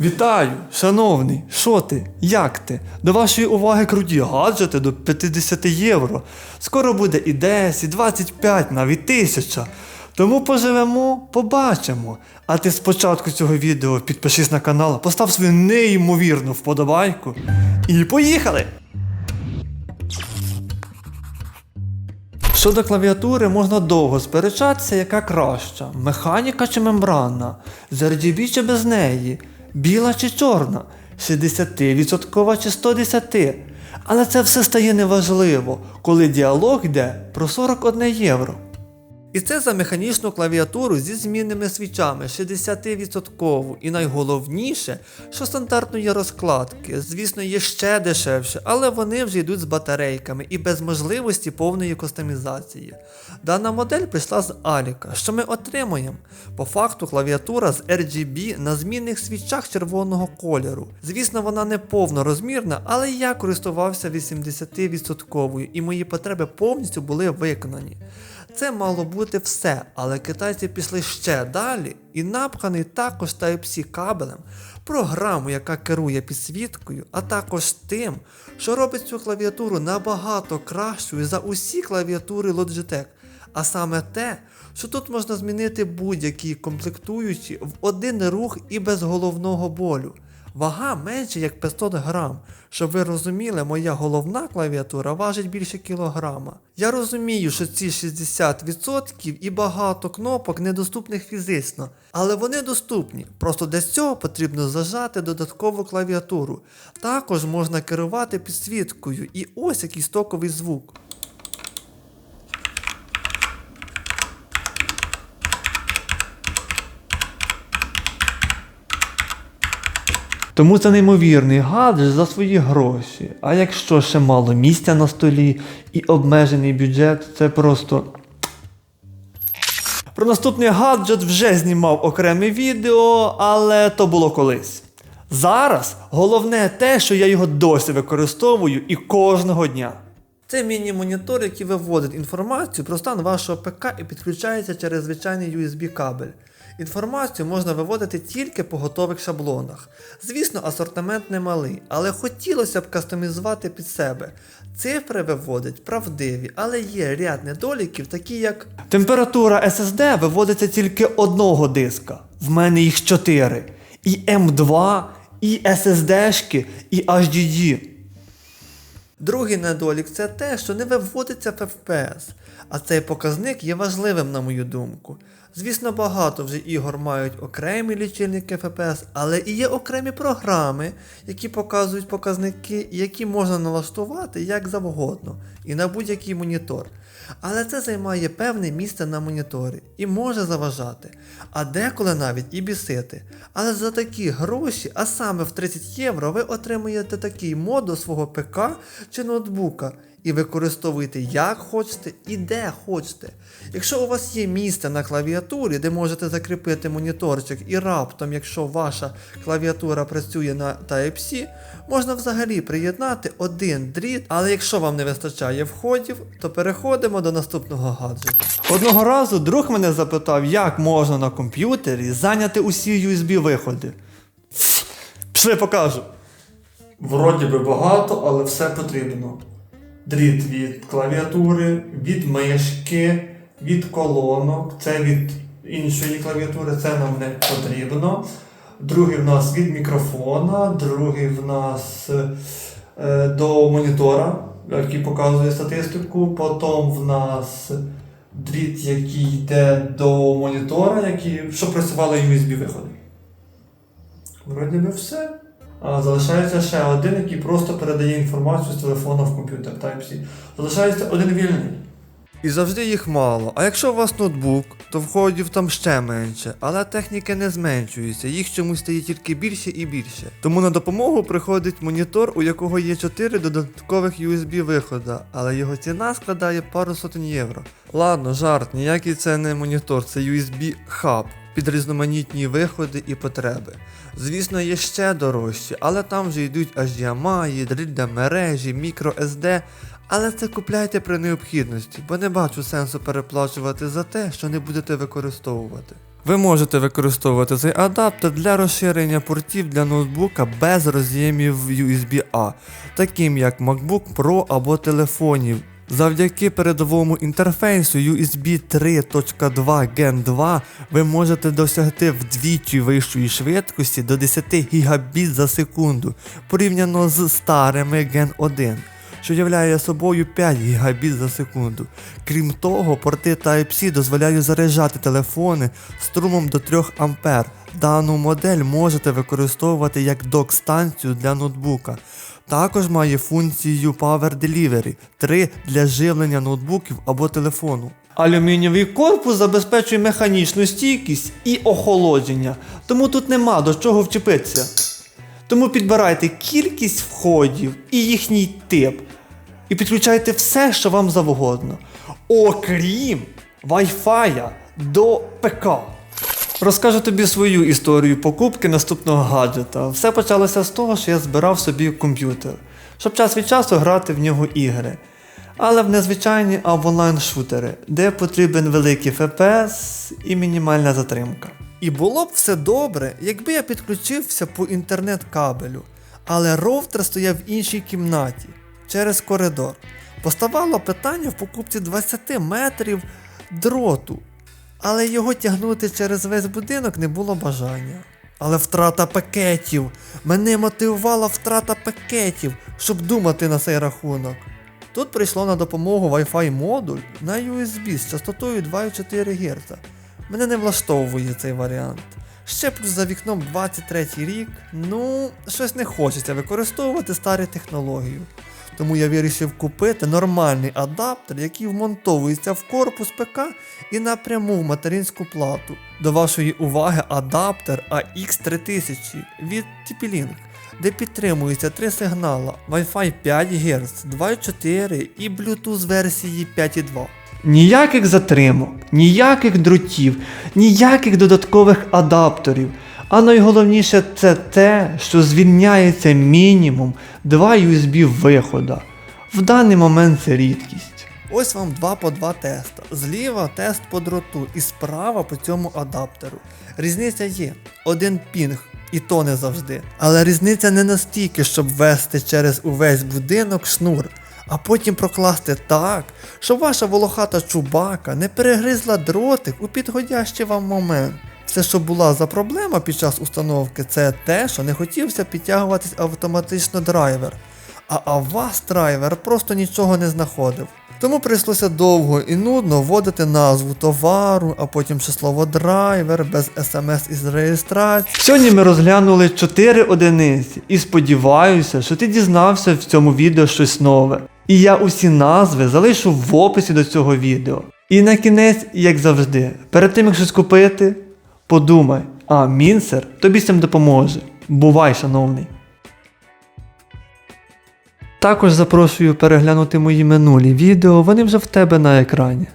Вітаю, шановний, що ти? Як ти? До вашої уваги круті гаджети до 50 євро. Скоро буде і 10, і 25, навіть тисяча. Тому поживемо, побачимо. А ти спочатку цього відео підпишись на канал, постав свою неймовірну вподобайку. І поїхали! Щодо клавіатури можна довго сперечатися, яка краща: механіка чи мембранна, з RGB чи без неї, біла чи чорна, 60% чи 110. Але це все стає неважливо, коли діалог йде про 41 євро. І це за механічну клавіатуру зі змінними свічами 60% і найголовніше, що стандартної розкладки. Звісно, є ще дешевше, але вони вже йдуть з батарейками і без можливості повної кастомізації. Дана модель прийшла з Аліка. Що ми отримуємо? По факту клавіатура з RGB на змінних свічах червоного кольору. Звісно, вона не повнорозмірна, але я користувався 80% і мої потреби повністю були виконані. Це мало бути все, але китайці пішли ще далі і напханий також Type-C кабелем, програму, яка керує підсвіткою, а також тим, що робить цю клавіатуру набагато кращою за усі клавіатури Logitech. А саме те, що тут можна змінити будь-які комплектуючі в один рух і без головного болю. Вага менше як 500 грам. Щоб ви розуміли, моя головна клавіатура важить більше кілограма. Я розумію, що ці 60% і багато кнопок недоступних фізично, але вони доступні. Просто для цього потрібно зажати додаткову клавіатуру. Також можна керувати підсвіткою і ось який стоковий звук. Тому це неймовірний гаджет за свої гроші. А якщо ще мало місця на столі і обмежений бюджет, це просто. Про наступний гаджет вже знімав окреме відео, але то було колись. Зараз головне те, що я його досі використовую і кожного дня. Це міні-монітор, який виводить інформацію про стан вашого ПК і підключається через звичайний USB кабель. Інформацію можна виводити тільки по готових шаблонах. Звісно, асортимент немалий, але хотілося б кастомізувати під себе. Цифри виводить правдиві, але є ряд недоліків, такі як температура SSD виводиться тільки одного диска. В мене їх 4. І M2, і SSD-шки, і HDD. Другий недолік це те, що не виводиться в FPS, а цей показник є важливим на мою думку. Звісно, багато вже ігор мають окремі лічильники FPS, але і є окремі програми, які показують показники, які можна налаштувати як завгодно, і на будь-який монітор. Але це займає певне місце на моніторі і може заважати, а деколи навіть і бісити. Але за такі гроші, а саме в 30 євро, ви отримуєте такий мод до свого ПК чи ноутбука і використовуєте як хочете і де хочете. Якщо у вас є місце на клавіатурі, де можете закріпити моніторчик, і раптом, якщо ваша клавіатура працює на Type-C, можна взагалі приєднати один дріт, але якщо вам не вистачає входів, то переходимо до наступного гаджету. Одного разу друг мене запитав, як можна на комп'ютері зайняти усі USB виходи. Пішли покажу. Вроді би багато, але все потрібно. Дріт від клавіатури, від мишки, від колонок, це від іншої клавіатури, це нам не потрібно. Другий в нас від мікрофона, другий в нас е, до монітора, який показує статистику. Потім в нас дріт, який йде до монітора, який, щоб працювали USB виходи. Вроді би все. Залишається ще один, який просто передає інформацію з телефона в комп'ютер Type-C. Залишається один вільний. І завжди їх мало. А якщо у вас ноутбук, то входів там ще менше, але техніки не зменшується, їх чомусь стає тільки більше і більше. Тому на допомогу приходить монітор, у якого є 4 додаткових USB вихода, але його ціна складає пару сотень євро. Ладно, жарт, ніякий це не монітор, це USB хаб під різноманітні виходи і потреби. Звісно, є ще дорожчі, але там вже йдуть HDMI, дріль для мережі, microSD, але це купляйте при необхідності, бо не бачу сенсу переплачувати за те, що не будете використовувати. Ви можете використовувати цей адаптер для розширення портів для ноутбука без роз'ємів USB-A, таким як MacBook Pro або телефонів. Завдяки передовому інтерфейсу USB 3.2 Gen 2 ви можете досягти вдвічі вищої швидкості до 10 Гбіт за секунду порівняно з старими Gen 1 що являє собою 5 Гбіт за секунду. Крім того, порти Type-C дозволяють заряджати телефони струмом до 3 А. Дану модель можете використовувати як док-станцію для ноутбука. Також має функцію Power Delivery 3 для живлення ноутбуків або телефону. Алюмінієвий корпус забезпечує механічну стійкість і охолодження, тому тут нема до чого вчепитися. Тому підбирайте кількість входів і їхній тип. І підключайте все, що вам завгодно. Окрім Wi-Fi до ПК. Розкажу тобі свою історію покупки наступного гаджета. Все почалося з того, що я збирав собі комп'ютер, щоб час від часу грати в нього ігри. Але в незвичайні, онлайн-шутери, де потрібен великий FPS і мінімальна затримка. І було б все добре, якби я підключився по інтернет-кабелю, але роутер стояв в іншій кімнаті через коридор. Поставало питання в покупці 20 метрів дроту, але його тягнути через весь будинок не було бажання. Але втрата пакетів. Мене мотивувала втрата пакетів, щоб думати на цей рахунок. Тут прийшло на допомогу Wi-Fi модуль на USB з частотою 2,4 Гц. Мене не влаштовує цей варіант. Ще плюс за вікном 23 рік, ну, щось не хочеться використовувати старі технології. Тому я вирішив купити нормальний адаптер, який вмонтовується в корпус ПК і напряму в материнську плату. До вашої уваги адаптер AX3000 від TP-Link, де підтримується три сигнала Wi-Fi 5 Гц, 2.4 і Bluetooth версії 5.2. Ніяких затримок, ніяких дротів, ніяких додаткових адаптерів. А найголовніше це те, що звільняється мінімум 2 USB вихода. В даний момент це рідкість. Ось вам 2 по 2 теста. Зліва тест по дроту і справа по цьому адаптеру. Різниця є. Один пінг, і то не завжди. Але різниця не настільки, щоб ввести через увесь будинок шнур, а потім прокласти так, щоб ваша волохата чубака не перегризла дротик у підходящий вам момент. Все, що була за проблема під час установки, це те, що не хотівся підтягуватись автоматично драйвер. А Avast драйвер просто нічого не знаходив. Тому прийшлося довго і нудно вводити назву товару, а потім ще слово драйвер без смс із реєстрації. Сьогодні ми розглянули 4 одиниці і сподіваюся, що ти дізнався в цьому відео щось нове. І я усі назви залишу в описі до цього відео. І на кінець, як завжди, перед тим як щось купити, подумай, а мінсер тобі цим допоможе. Бувай, шановний. Також запрошую переглянути мої минулі відео, вони вже в тебе на екрані.